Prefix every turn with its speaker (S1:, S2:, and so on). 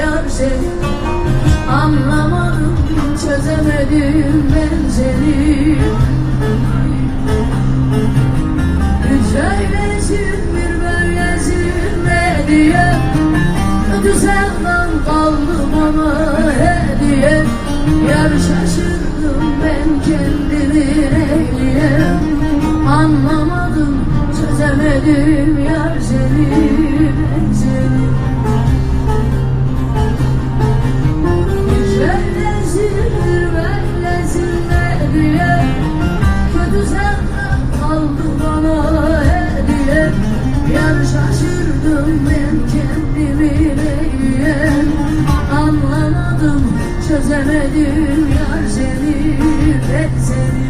S1: yar seni. Anlamadım çözemedim ben seni. Üç öylesin bir böylesin ne diye. Kötü senden kaldım ama hediye Yar şaşırdım ben kendimi neye Anlamadım çözemedim yar seni ben seni. Çözemedim yar seni ben seni